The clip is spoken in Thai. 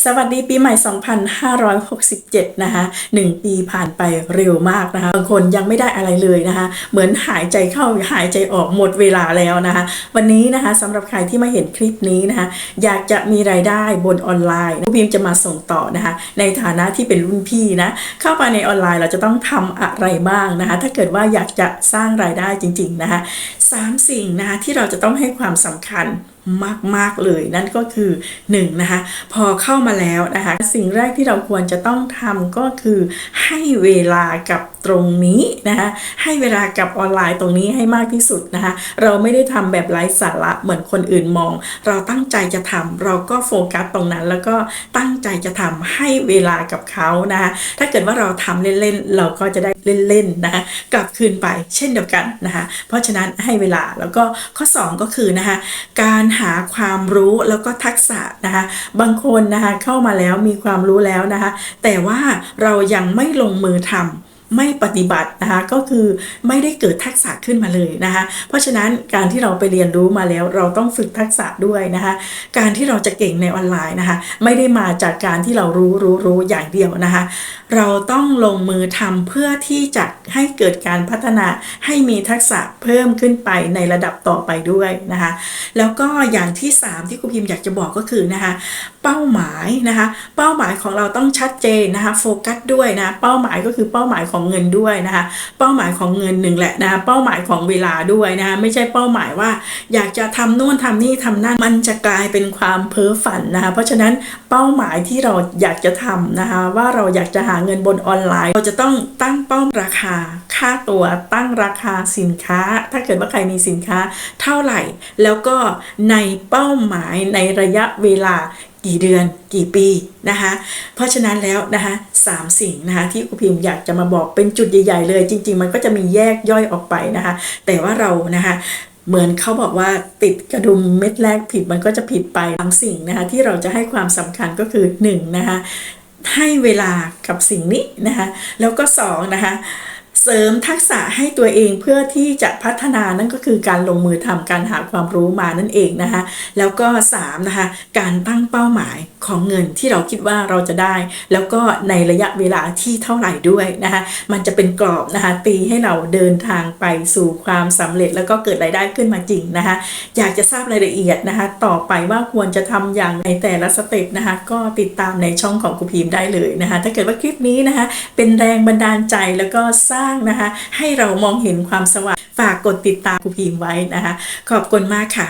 สวัสดีปีใหม่ 2567 นะคะหนึ่งปีผ่านไปเร็วมากนะคะบางคนยังไม่ได้อะไรเลยนะคะ เหมือนหายใจเข้าหายใจออกหมดเวลาแล้วนะคะ วันนี้นะคะสำหรับใครที่มาเห็นคลิปนี้นะคะ อยากจะมีรายได้บนออนไลน์ผู้พิมพ์จะมาส่งต่อนะคะ ในฐานะที่เป็นรุ่นพี่นะ เข้ามาในออนไลน์เราจะต้องทำอะไรบ้างนะคะ ถ้าเกิดว่าอยากจะสร้างรายได้จริง ๆนะคะสามสิ่งนะคะที่เราจะต้องให้ความสำคัญ มาก ๆ เลยนั่นก็คือ1นะคะพอเข้ามาแล้วนะคะสิ่งแรกที่เราควรจะต้องทำก็คือให้เวลากับตรงนี้นะคะให้เวลากับออนไลน์ตรงนี้ให้มากที่สุดนะคะเราไม่ได้ทำแบบไร้สาระเหมือนคนอื่นมอง เราตั้งใจจะทำเราก็โฟกัสตรงนั้น แล้วก็ตั้งใจจะทำให้เวลากับเขานะคะถ้าเกิดว่าเราทำเล่นๆเราก็จะได้เล่นๆนะคะกลับคืนไปเช่นเดียวกันนะคะเพราะฉะนั้นให้เวลาแล้วก็ข้อ 2 ก็คือนะคะการหาความรู้แล้วก็ทักษะนะคะบางคนนะคะเข้ามาแล้วมีความรู้แล้วนะคะแต่ว่าเรายังไม่ลงมือทำ ไม่ปฏิบัตินะคะก็คือไม่ได้เกิดทักษะขึ้นมาเลยนะคะเพราะฉะนั้นการที่เราไปเรียนรู้มาแล้วเราต้องฝึกทักษะด้วยนะคะการที่เราจะเก่งในออนไลน์นะคะไม่ได้มาจากการที่เรารู้รู้รู้อย่างเดียวนะคะเราต้องลงมือทำเพื่อที่จะให้เกิดการพัฒนาให้มีทักษะเพิ่มขึ้นไปในระดับต่อไปด้วยนะคะแล้วก็อย่างที่ 3 ที่ครูพิมพ์อยากจะบอกก็คือนะคะเป้าหมายนะคะเป้าหมายของเราต้องชัดเจนนะคะโฟกัสด้วยนะเป้าหมายก็คือเป้าหมายของเงินด้วยนะคะ เป้าหมายของเงินหนึ่งแหละนะคะเป้าหมายของเวลาด้วยนะคะไม่ใช่เป้าหมายว่า อยากจะทำนู่นทำนี่ทำนั่นมันจะกลายเป็นความเพ้อฝันนะคะเพราะฉะนั้นเป้าหมายที่เราอยากจะทำนะคะว่าเราอยากจะหาเงินบนออนไลน์ เราจะต้องตั้งเป้าราคา ค่าตัวตั้งราคาสินค้า ถ้าเกิดว่าใครมีสินค้าเท่าไหร่ แล้วก็ในเป้าหมายในระยะเวลากี่เดือนกี่ปีนะคะเพราะฉะนั้นแล้วนะคะ สามสิ่งนะคะที่ครูพิมพ์อยากจะมาบอกเป็นจุดใหญ่ ๆ เลย จริง ๆ มันก็จะมีแยกย่อยออกไปนะคะ แต่ว่าเรานะคะเหมือนเขาบอกว่าติดกระดุมเม็ดแรกผิดมันก็จะผิดไปสามสิ่งนะคะที่เราจะให้ความสำคัญก็คือหนึ่งนะคะให้เวลากับสิ่งนี้นะคะแล้วก็สองนะคะ เสริมทักษะให้ตัวเองเพื่อที่จะพัฒนานั่นก็คือการลงมือทำการหาความรู้มานั่นเองนะคะแล้วก็3นะคะการตั้งเป้าหมายของเงินที่เราคิดว่าเราจะได้ แล้วก็ในระยะเวลาที่เท่าไหร่ด้วยนะคะมันจะเป็นกรอบนะคะตีให้เราเดินทางไปสู่ความสำเร็จแล้วก็เกิดรายได้ขึ้นมาจริงนะคะอยากจะทราบรายละเอียดนะคะต่อไปว่าควรจะทำอย่างในแต่ละสเต็ปนะคะก็ติดตามในช่องของครูพิมพ์ได้เลยนะคะถ้าเกิดว่าคลิปนี้นะคะเป็นแรงบันดาลใจแล้วก็สร้างนะคะ ให้เรามองเห็นความสว่าง ฝากกดติดตามครูพิมไว้นะคะ ขอบคุณมากค่ะ